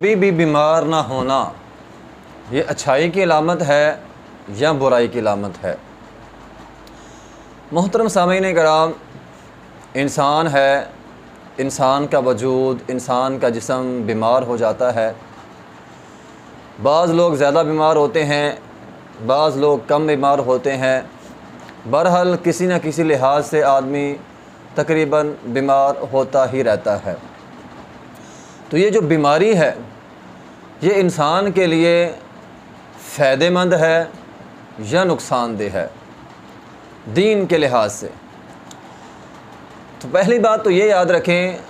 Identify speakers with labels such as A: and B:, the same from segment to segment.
A: कभी भी बीमार ना होना, ये अच्छाई की अलामत है या बुराई की अलामत है? मोहतरम सामीन कराम इंसान है, इंसान का वजूद, इंसान का जिसम बीमार हो जाता है। बाज़ लोग ज़्यादा बीमार होते हैं, बाज़ लोग कम बीमार होते हैं। बहरहाल किसी न किसी लिहाज से आदमी तकरीबन बीमार होता ही रहता है। तो ये जो बीमारी है ये इंसान के लिए फ़ायदेमंद है या नुकसानदेह है? दीन के लिहाज से। तो पहली बात तो ये याद रखें,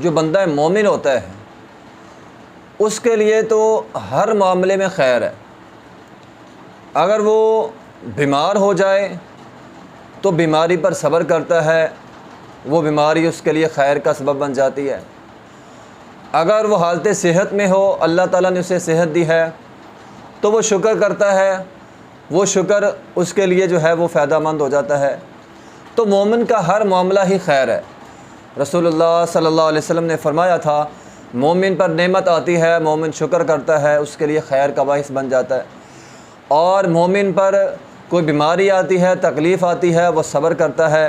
A: जो बंदा मोमिन होता है, उसके लिए तो हर मामले में खैर है। अगर वो बीमार हो जाए तो बीमारी पर सब्र करता है, वो बीमारी उसके लिए खैर का सबब बन जाती है। अगर वो हालत सेहत में हो अल्लाह ताला ने उसे सेहत दी है तो वो शुक्र करता है। वो शुक्र उसके लिए जो है वो फ़ायदा मंद हो जाता है। तो मोमिन का हर मामला ही खैर है। रसूलुल्लाह सल्लल्लाहु अलैहि वसल्लम ने फरमाया था मोमिन पर नेमत आती है मोमिन शुक्र करता है उसके लिए खैर का बाइस बन जाता है। और मोमिन पर कोई बीमारी आती है तकलीफ़ आती है वो सब्र करता है।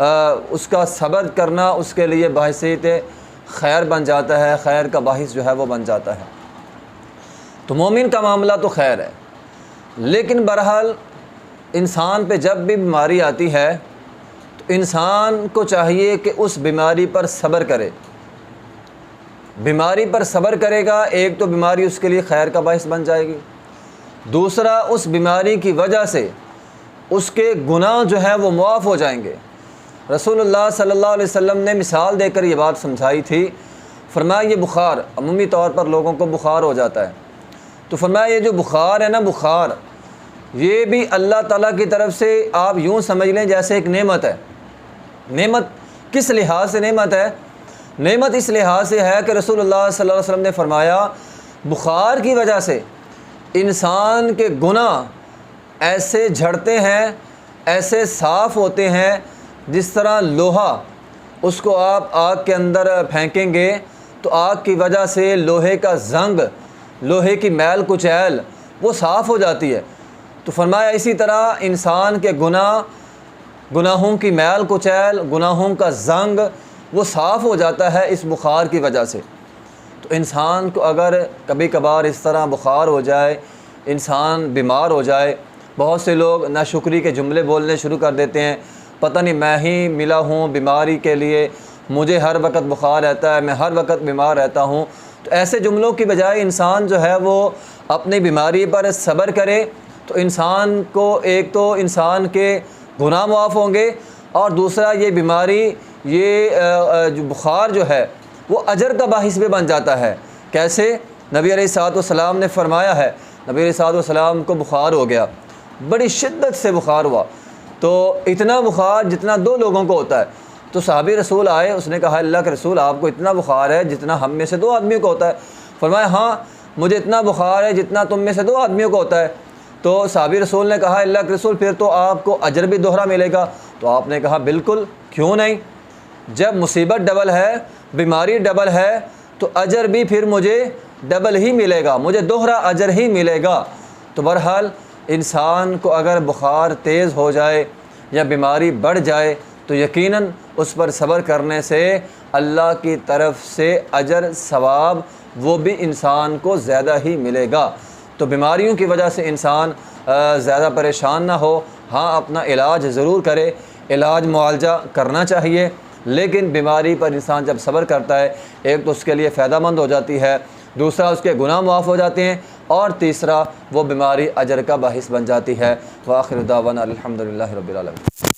A: आ, उसका सब्र करना उसके लिए बाहसीत खैर बन जाता है, खैर का बाहिस जो है वो बन जाता है। तो मोमिन का मामला तो खैर है। लेकिन बहरहाल, इंसान पे जब भी बीमारी आती है तो इंसान को चाहिए कि उस बीमारी पर सब्र करे। बीमारी पर सब्र करेगा, एक तो बीमारी उसके लिए खैर का बायस बन जाएगी। दूसरा, उस बीमारी की वजह से उसके गुनाह जो है वो मुआफ़ हो जाएँगे। रसूलुल्लाह सल्लल्लाहु अलैहि वसल्लम ने मिसाल देकर ये बात समझाई थी फरमाया ये बुखार, अमूमी तौर पर लोगों को बुखार हो जाता है। तो फरमाया ये जो बुखार है ना, बुखार, ये भी अल्लाह ताला की तरफ़ से आप यूँ समझ लें जैसे एक नेमत है। नेमत किस लिहाज से नेमत है? नेमत इस लिहाज से है कि रसूलुल्लाह सल्लल्लाहु अलैहि वसल्लम ने फरमाया, बुखार की वजह से इंसान के गुनाह ऐसे झड़ते हैं, ऐसे साफ़ होते हैं जिस तरह लोहा उसको आप आग के अंदर फेंकेंगे तो आग की वजह से लोहे का जंग, लोहे की मैल कुचैल, वो साफ़ हो जाती है। तो फरमाया इसी तरह इंसान के गुनाह गुनाहों की मैल कुचैल, गुनाहों का जंग, वो साफ़ हो जाता है इस बुखार की वजह से। तो इंसान को अगर कभी कभार इस तरह बुखार हो जाए, इंसान बीमार हो जाए, बहुत से लोग नाशुक्री के जुमले बोलने शुरू कर देते हैं पता नहीं, मैं ही मिला हूँ बीमारी के लिए। मुझे हर वक्त बुखार रहता है, मैं हर वक्त बीमार रहता हूँ। तो ऐसे जुमलों की बजाय इंसान जो है, वो अपनी बीमारी पर सब्र करे। तो इंसान को, एक तो इंसान के गुनाह मुआफ़ होंगे और दूसरा ये बीमारी, ये जो बुखार जो है, वो अजर का बाहिस भी बन जाता है। कैसे? नबी सलाम ने फरमाया है, नबी सलाम को बुखार हो गया। बड़ी शिद्दत से बुखार हुआ। तो इतना बुखार जितना दो लोगों को होता है। तो साहबी रसूल आए, उसने कहा, अल्लाह के रसूल, आपको इतना बुखार है जितना हम में से दो आदमियों को होता है। फरमाया हाँ मुझे इतना बुखार है जितना तुम में से दो आदमियों को होता है। तो साहबी रसूल ने कहा, अल्लाह के रसूल, फिर तो आपको अजर भी दोहरा मिलेगा। तो आपने कहा, बिल्कुल, क्यों नहीं? जब मुसीबत डबल है, बीमारी डबल है तो अजर भी फिर मुझे डबल ही मिलेगा, मुझे दोहरा अजर ही मिलेगा। तो बहरहाल इंसान को अगर बुखार तेज़ हो जाए या बीमारी बढ़ जाए तो यकीनन उस पर सब्र करने से अल्लाह की तरफ़ से अजर, सवाब वो भी इंसान को ज़्यादा ही मिलेगा। तो बीमारियों की वजह से इंसान ज़्यादा परेशान ना हो। हाँ अपना इलाज ज़रूर करे। इलाज मुआवजा करना चाहिए। लेकिन बीमारी पर इंसान जब सब्र करता है, एक तो उसके लिए फ़ायदा मंद हो जाती है, दूसरा उसके गुनाह माफ़ हो जाते हैं। और तीसरा वो बीमारी अजर का बाहिस बन जाती है। वाखिर दावन अलहमदिल्ला रबालम